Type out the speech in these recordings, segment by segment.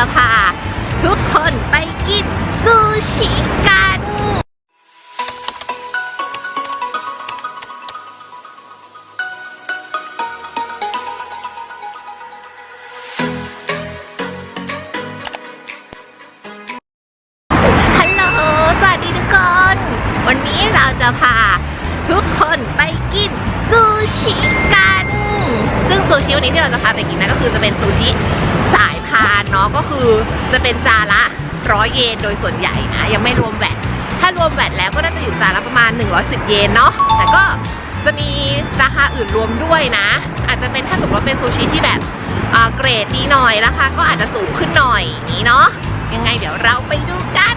จะพา ทุกคนไปกินซูชิกัน ฮัลโหล สวัสดีทุกคน วันนี้เราจะพา ทุกคนไปกินซูชิกัน ซึ่งซูชิวันนี้ที่เราจะพาไปกินนะก็คือจะเป็นซูชิสายานเนาะก็คือจะเป็นจานละร้อยเยนโดยส่วนใหญ่นะ ยังไม่รวมแวตถ้ารวมแวตแล้วก็น่าจะอยู่จานละประมาณ 110 เยนเนาะแต่ก็จะมีราคาอื่นรวมด้วยนะ อาจจะเป็นถ้าสมมติว่าเป็นซูชิที่แบบเกรดดีหน่อยราคาก็อาจจะสูงขึ้นหน่อยอย่างนี้เนาะยังไงเดี๋ยวเราไปดูกัน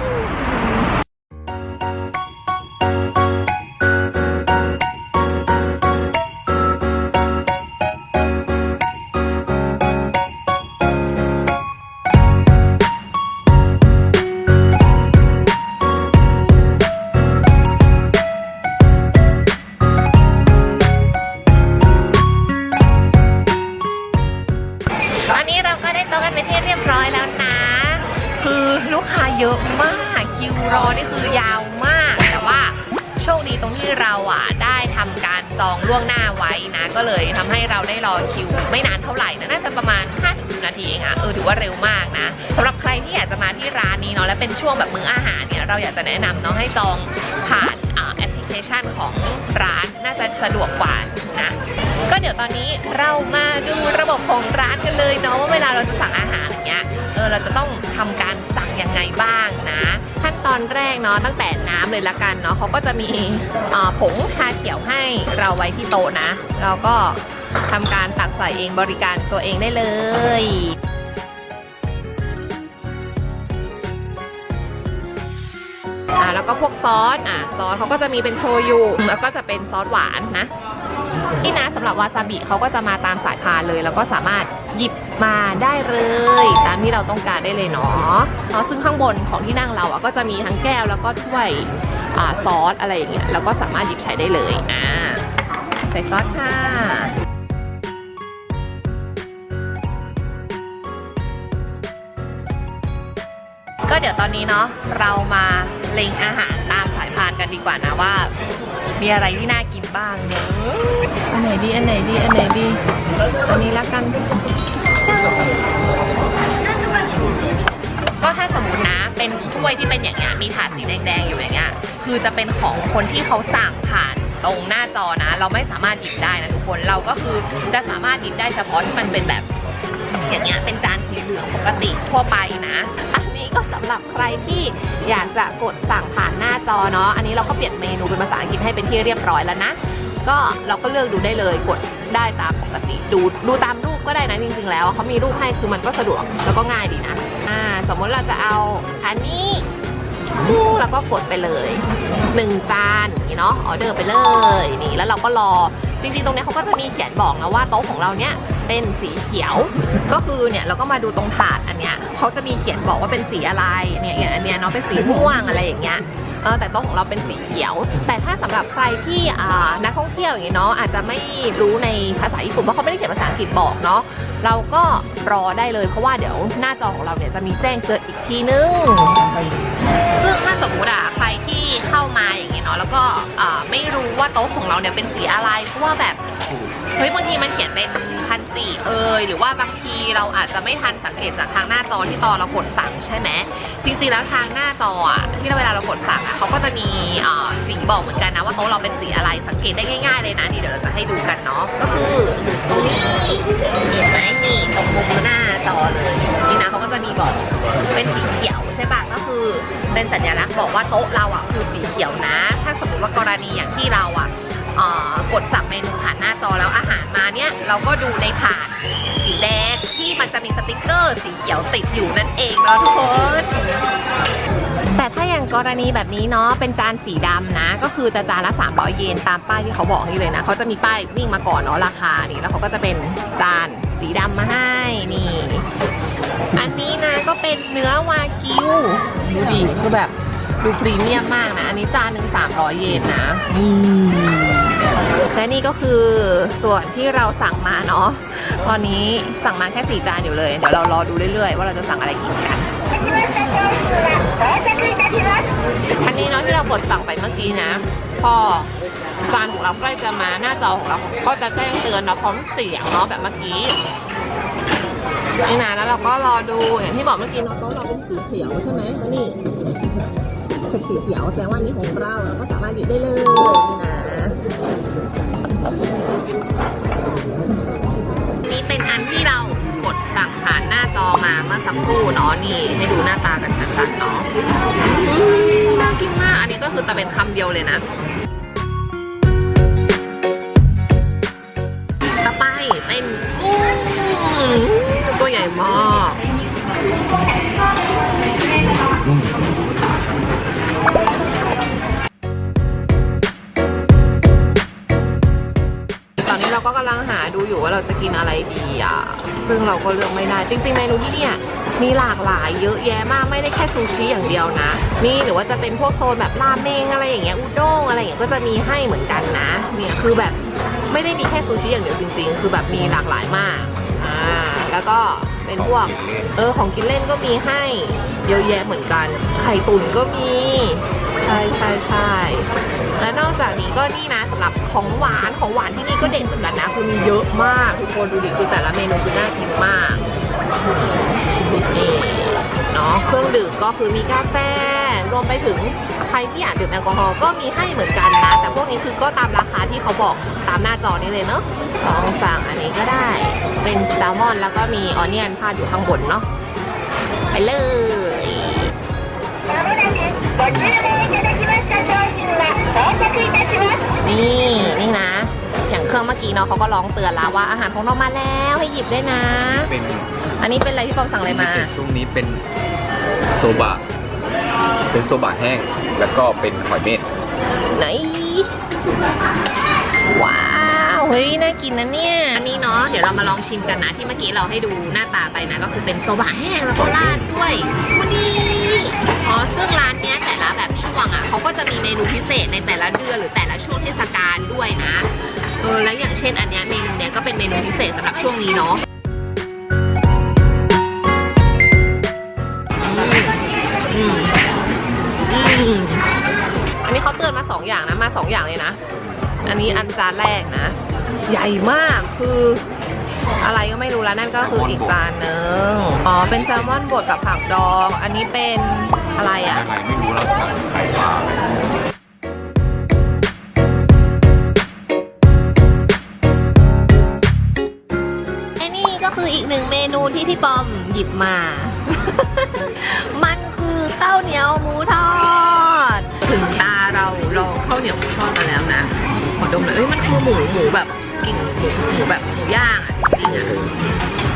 เยอะมากคิวรอนี่คือยาวมาก แต่ว่าโชคดีตรงที่เราอะได้ทำการจองล่วงหน้าไว้นะ ก็เลยทำให้เราได้รอคิว ไม่นานเท่าไหร่นะน่าจะประมาณ5-10นาทีเองอะเออถือว่าเร็วมากนะสำหรับใครที่อยากจะมาที่ร้านนี้เนาะและเป็นช่วงแบบมื้ออาหารเนี่ยเราอยากจะแนะนำเนาะให้จองผ่านแอปพลิเคชันของร้านน่าจะสะดวกกว่านะก็เดี๋ยวตอนนี้เรามาดูระบบของร้านกันเลยเนาะว่าเวลาเราจะสั่งอาหารอย่างเงี้ย ออเราจะต้องทำการสั่งยังไงบ้างนะ ขั้นตอนแรกเนาะตั้งแต่น้ำเลยละกันเนาะเขาก็จะมีอ่าผงชาเขียวให้เราไว้ที่โต๊ะนะ เราก็ทำการตักใส่เองบริการตัวเองได้เลยอ่าแล้วก็พวกซอสอะซอสเขาก็จะมีเป็นโชยุแล้วก็จะเป็นซอสหวานนะ นี่นะสำหรับวาซาบิเขาก็จะมาตามสายพานเลย แล้วก็สามารถหยิบมาได้เลย ตามที่เราต้องการได้เลยเนาะเนาะซึ่งข้างบนของที่นั่งเราอะก็จะมีทั้งแก้วแล้วก็ถ้วยอ่าซอสอะไรอย่างเงี้ยแล้วก็สามารถหยิบใช้ได้เลยอ่าใส่ซอสค่ะก็เดี๋ยวตอนนี้เนาะเรามาเล็งอาหารตามายพานกันดีกว่านะว่า มีอะไรที่น่ากินบ้างเนอะอันไหนดีอันไหนดีอันไหนดีอันนี้ละกันจ้าก็ถ้าสมมตินะเป็นถ้วยที่เป็นอย่างเงี้ยมีถาดสีแดงๆอยู่อย่างเงี้ยคือจะเป็นของคนที่เขาสั่งผ่านตรงหน้าจอนะ เราไม่สามารถหยิบได้นะทุกคนเราก็คือจะสามารถหยิบได้เฉพาะที่มันเป็นแบบอย่างเงี้ยเป็นจานสีเหลืองปกติทั่วไปนะอันนี้ ก็สำหรับใครที่อยากจะกดสั่งผ่านหน้าจอเนาะอันนี้เราก็เปลี่ยนเมนูเป็นภาษาอังกฤษให้เป็นที่เรียบร้อยแล้วนะ ก็เราก็เลือกดูได้เลยกดได้ตามปกติดูดูตามรูปก็ได้นะจริงๆ แล้วเขามีรูปให้คือมันก็สะดวกแล้วก็ง่ายดีนะอ่าสมมติเราจะเอาอันนี้จู้แล้วก็กดไปเลยหนึ่งจานนี้เนาะออเดอร์ไปเลยนี่แล้วเราก็รอจริงๆ ตรงนี้เขาก็จะมีเขียนบอกนะว่าโต๊ะของเราเนี่ย เป็นสีเขียว ก็คือเนี่ยเราก็มาดูตรงถาดอันเนี้ยเขาจะมีเขียนบอกว่าเป็นสีอะไรเนี่ยอย่างอันเนี้ยเนาะเป็นสีม่วงอะไรอย่างเงี้ยเออแต่โต๊ะของเราเป็นสีเขียว แต่ถ้าสำหรับใครที่อ่านักท่องเที่ยวอย่างเงี้ยเนาะอาจจะไม่รู้ในภาษาญี่ปุ่นเพราะเขาไม่ได้เขียนภาษาอังกฤษบอกเนาะเราก็รอได้เลยเพราะว่าเดี๋ยวหน้าจอของเราเนี่ยจะมีแจ้งเตือนอีกทีนึงซึ่งถ้าสมมติอะใครที่เข้ามาอย่างเงี้ยเนาะแล้วก็อ่าไม่รู้ว่าโต๊ะของเราเนี่ยเป็นสีอะไรเพราะว่าแบบ เฮ้ยบางทีมันเขียนเป็นพันสีเอยหรือว่าบางทีเราอาจจะไม่ทันสังเกตจากทางหน้าจอที่ตอนเรากดสั่งใช่ไหมจริงๆแล้วทางหน้าจออะที่เวลาเรากดสั่งอะเขาก็จะมีสีบอกเหมือนกันนะว่าโต๊ะเราเป็นสีอะไรสังเกตได้ง่ายๆเลยนะนี่เดี๋ยวเราจะให้ดูกันเนาะก็คือตรงนี้เห็นไหมนี่ตรงมุมหน้าจอเลยนี่นะเขาก็จะมีบอกเป็นสีเขียวใช่ปะก็คือเป็นสัญลักษณ์บอกว่าโต๊ะเราอะคือสีเขียวนะ ถ้าสมมติว่ากรณีอย่างที่เราอะ กดสั่งเมนูผ่านหน้าจอแล้วอาหารมาเนี่ยเราก็ดูในถาดสีแดงที่มันจะมีสติกเกอร์สีเขียวติดอยู่นั่นเองเนาะทุกคนแต่ถ้าอย่างกรณีแบบนี้เนาะเป็นจานสีดำนะ ก็คือจะจานละ 300 เยนตามป้ายที่เขาบอกนี่เลยนะเขาจะมีป้ายวิ่งมาก่อนเนาะราคานี่แล้วเขาก็จะเป็นจานสีดำมาให้นี่อันนี้นะก็เป็นเนื้อวากิวดูดิคือแบบดูพรีเมียมมากนะ อันนี้จานหนึ่ง300 เยนนะ และนี่ก็คือส่วนที่เราสั่งมาเนาะ ตอนนี้สั่งมาแค่สี่จานอยู่เลย เดี๋ยวเรารอดูเรื่อยๆ ว่าเราจะสั่งอะไรกินกัน อันนี้เนาะที่เรากดสั่งไปเมื่อกี้นะ พอจานของเราใกล้จะมาหน้าจอของเรา ก็จะแจ้งเตือนเนาะพร้อมเสียงเนาะแบบเมื่อกี้นี่นะแล้วเราก็รอดูอย่างที่บอกเมื่อกี้เนาะโต๊ะเราเป็นสีเขียวใช่ไหมแล้วนี่เป็นสีเขียวแสดงว่านนี้ของเราเราก็สามารถหยิบได้เลยนี่นะ นี่เป็นอันที่เรากดสั่งผ่านหน้าจอมาเมื่อสักครู่เนาะนี่ ให้ดูหน้าตากันชัดๆเนาะมน่ากินมากอันนี้ก็คือจะเป็นคำเดียวเลยนะต่อไปเป็นกุ้งตัวใหญ่มาก ก็กำลังหาดูอยู่ว่าเราจะกินอะไรดีอะ ซึ่งเราก็เลือกไม่ได้ จริงๆเมนูที่เนี่ยมีหลากหลายเยอะแยะมากไม่ได้แค่ซูชิอย่างเดียวนะ นี่หรือว่าจะเป็นพวกโซนแบบราเมงอะไรอย่างเงี้ยอุด้งอะไรอย่างเงี้ยก็จะมีให้เหมือนกันนะเนี่ยคือแบบไม่ได้มีแค่ซูชิอย่างเดียวจริง ๆ คือแบบมีหลากหลายมากอ่าแล้วก็เป็นพวกเออของกินเล่นก็มีให้เยอะแยะเหมือนกัน ไข่ตุ๋นก็มี ใช่ใช่ใช่และนอกจากนี้ก็นี่นะสำหรับของหวานของหวานที่นี่ก็เด็ดเหมือนกันนะคือมีเยอะมากทุกคนดูดิคือแต่ละเมนูคือน่ากินมากนี่เนาะเครื่องดื่มก็คือมีกาแฟรวมไปถึงใครที่อยากดื่มแอลกอฮอล์ก็มีให้เหมือนกันนะ แต่พวกนี้คือก็ตามราคาที่เขาบอกตามหน้าจอนี้เลยเนาะลองสั่งอันนี้ก็ได้ เป็นแซลมอนแล้วก็มีออนเนียนพาดอยู่ข้างบนเนาะไปเลย นี่นี่นะ อย่างเครื่องเมื่อกี้เนาะเขาก็ร้องเตือนแล้วว่าอาหารของเรามาแล้วให้หยิบด้วยนะ เป็นอันนี้เป็นอะไรพี่ปอมสั่งอะไรมา ช่วงนี้เป็นโซบะ เป็นโซบะแห้ง แล้วก็เป็นหอยเม่นไหน ว้าว เฮ้ย น่ากินนะเนี่ย อันนี้เนาะ เดี๋ยวเรามาลองชิมกันนะ ที่เมื่อกี้เราให้ดูหน้าตาไปนะ ก็คือเป็นโซบะแห้งแล้วก็ราดด้วยวันนี้อ๋อ ซึ่งร้านเนี้ยแต่ละแบบช่ว งอะเขาก็จะมีเมนูพิเศษในแต่ละเดือนหรือแต่ละช่วงเทศกาลด้วยนะเออแล้วอย่างเช่นอันเนี้ยเมนูเนี้ยก็เป็นเมนูพิเศษสำหรับช่วงนี้เนาะอันนี้เขาเตือนมาสองอย่างนะมาสองอย่างเลยนะ อันนี้อันจานแรกนะ ใหญ่มากคืออะไรก็ไม่รู้แล้วนั่นก็คืออีกจานหนึ่งอ๋อเป็นแซลมอนบดกับผักดอง อันนี้เป็น บมา มันคือข้าวเหนียวหมูทอด ถึงตาเราลองข้าวเหนียวหมูทอดมาแล้วนะขอดมหน่อยเอ้ยมันคือหมูหมูแบบกลิ่นหมูหมูแบบหมูย่างอะจริงๆอะ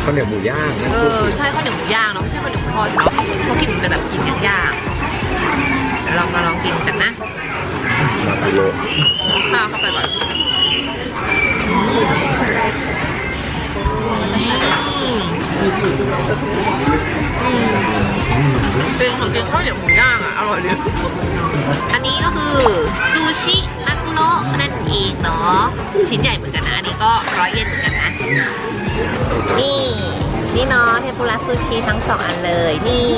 ข้าวเหนียวหมูย่างนะเออใช่ข้าวเหนียวหมูย่างเนาะไม่ใช่ข้าวเหนียวหมูทอดเนาะเพราะกลิ่นมันเป็นแบบกลิ่นย่างๆเดี๋ยวเรามาลองกินกันนะมากิโลข้าวเข้าไปก่อนอืมอืม เป็นของกินข้าวเหนียวหมูย่างอะ อร่อยดีอันนี้ก็คือซูชินักุโระนั่นเองเนาะชิ้นใหญ่เหมือนกันนะ อันนี้ก็ร้อยเยนเหมือนกันนะ นี่ นี่เนาะเทมปุระซูชิทั้งสองอันเลย นี่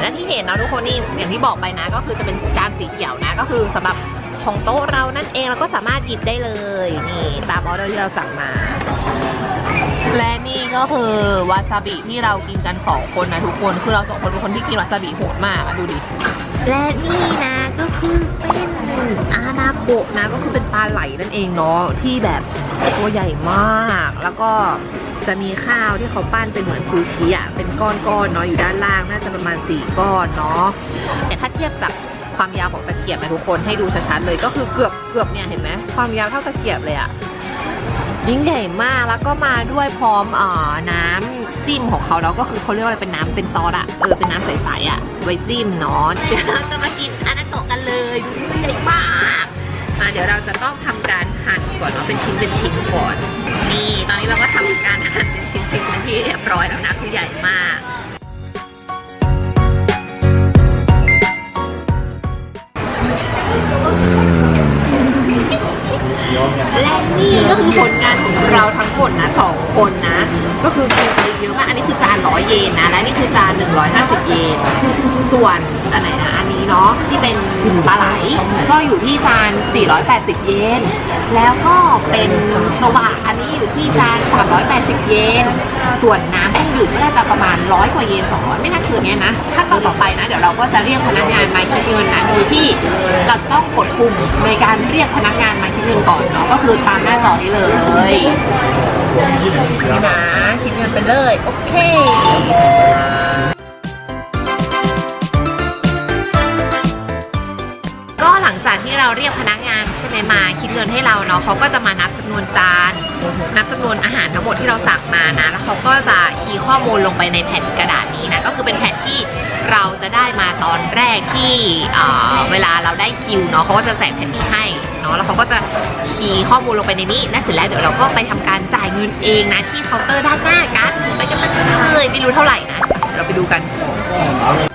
และที่เห็นเนาะทุกคนนี่อย่างที่บอกไปนะ ก็คือจะเป็นจานสีเขียวนะ ก็คือสำหรับ ของโต๊ะเรานั่นเองเราก็สามารถหยิบได้เลยนี่ตามออเดอร์ที่เราสั่งมา และนี่ก็คือวาซาบิที่เรากินกันสองคนนะทุกคนคือเราสองคนเป็นคนที่กินวาซาบิโหดมากอะดูดิและนี่นะก็คือเป็นอานาโกะนะก็คือเป็นปลาไหลนั่นเองเนาะที่แบบตัวใหญ่มาก แล้วก็จะมีข้าวที่เขาปั้นเป็นเหมือนซูชิอะเป็นก้อนๆเนาะอยู่ด้านล่างน่าจะประมาณ4ก้อนเนาะแต่ถ้าเทียบกับ ความยาวของตะเกียบนะทุกคนให้ดูชัดๆเลยก็คือเกือบเกือบเนี่ยเห็นไหมความยาวเท่าตะเกียบเลยอะยิ่งใหญ่มากแล้วก็มาด้วยพร้อมเอ่อน้ำจิ้มของเขาแล้วก็คือเขาเรียกว่าอะไรเป็นน้ำเป็นซอสอะเออเป็นน้ำใสๆอะไว้จิ้มเนาะเดี๋ยวเราจะมากินอานาโกะกันเลยใหญ่มากมาเดี๋ยวเราจะต้องทำการหั่นก่อนเนาะเป็นชิ้นเป็นชิ้นก่อนนี่ตอนนี้เราก็ทำการหั่นเป็นชิ้นๆเป็นที่เรียบร้อยแล้วนะคือใหญ่มาก งหมดนะสองคนนะ คือกินไปเยอะมาก อันนี้คือจานร้อยเยนนะ และนี่คือจาน150เยน ส่วนอันไหนนะ อันนี้เนาะที่เป็นปลาไหล ก็อยู่ที่จาน480เยน แล้วก็เป็นโซบะอันนี้อยู่ที่จาน380เยน ส่วนน้ำเครื่องดื่มน่าจะประมาณร้อยกว่าเยน200ไม่น่าเกินเนี้ยนะขั้นตอนต่อไปนะ เดี๋ยวเราก็จะเรียกพนักงานมาคิดเงินนะโดยที่เราต้องกดปุ่มในการเรียกพนักงานมาคิดเงินก่อนเนาะก็คือตามหน้าจอนี้เลย นี่นะคิดเงินไปเลย โอเคก็หลังจากที่เราเรียกพนักงาน ใช่ไหมมาคิดเงินให้เราเนาะเขาก็จะมานับจำนวนจานนับจำนวนอาหารทั้งหมดที่เราสั่งมานะ แล้วเขาก็จะคีย์ข้อมูลลงไปในแผ่นกระดาษนี้นะก็คือเป็นแผ่นที่เราจะได้มาตอนแรกที่เอ่อเวลาเราได้คิวเนาะเขาก็จะใส่แผ่นนี้ให้เนาะแล้วเขาก็จะคีย์ข้อมูลลงไปในนี้และเสร็จแล้วเดี๋ยวเราก็ไปทำการจ่ายเงินเองนะที่เคาน์เตอร์ด้านหน้ากันไปกันเลยไม่รู้เท่าไหร่นะเราไปดูกัน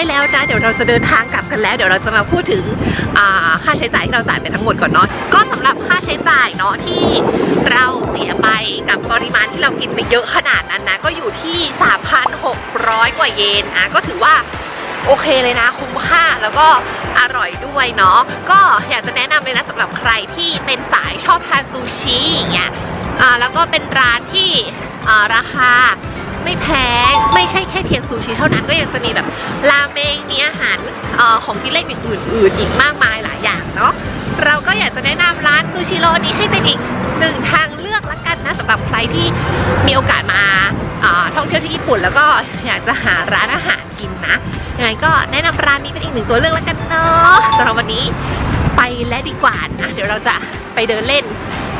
อยแล้วนะ เดี๋ยวเราจะเดินทางกลับกันแล้ว เดี๋ยวเราจะมาพูดถึงค่าใช้จ่ายที่เราจ่ายไปทั้งหมดก่อนเนาะก็สำหรับค่าใช้จ่ายเนาะที่เราเสียไปกับปริมาณที่เรากินไปเยอะขนาดนั้นนะ ก็อยู่ที่ 3,600 กว่าเยนอะก็ถือว่าโอเคเลยนะ คุ้มค่าแล้วก็อร่อยด้วยเนาะก็อยากจะแนะนำเลยนะสำหรับใครที่เป็นสายชอบทานซูชิอย่างเงี้ยแล้วก็เป็นร้านที่ราคา ไม่แพงไม่ใช่แค่เพียงซูชิเท่านั้นก็ยังจะมีแบบราเมงมีอาหารออของกินเล่นอื่นๆอีกมากมายหลายอย่างเนาะเราก็อยากจะแนะนำร้านซูชิโร่นี้ให้เป็นอีกหนึ่งทางเลือกละกันนะสำหรับใครที่มีโอกาสมาอ่าท่องเที่ยวที่ญี่ปุ่น แล้วก็อยากจะหาร้านอาหารกินนะยังไงก็แนะนำร้านนี้เป็นอีกหนึ่งตัวเลือกแล้วกันเนาะสำหรับวันนี้ไปแล้วดีกว่านะเดี๋ยวเราจะไปเดินเล่น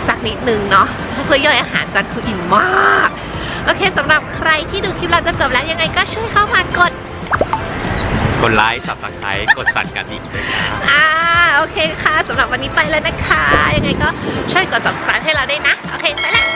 สักนิดนึงเนาะเพื่อย่อยอาหารกันคืออิ่มมาก โอเคสำหรับใครที่ดูคลิปเราจนจบแล้วยังไงก็ช่วยเข้ามากดกดไลค์สับสไครต์กดสั่นกระดิ่งด้วยครับอ่าโอเคค่ะสำหรับวันนี้ไปแล้วนะคะ ยังไงก็ช่วยกด subscribe ให้เราด้วยนะ โอเค ไปแล้ว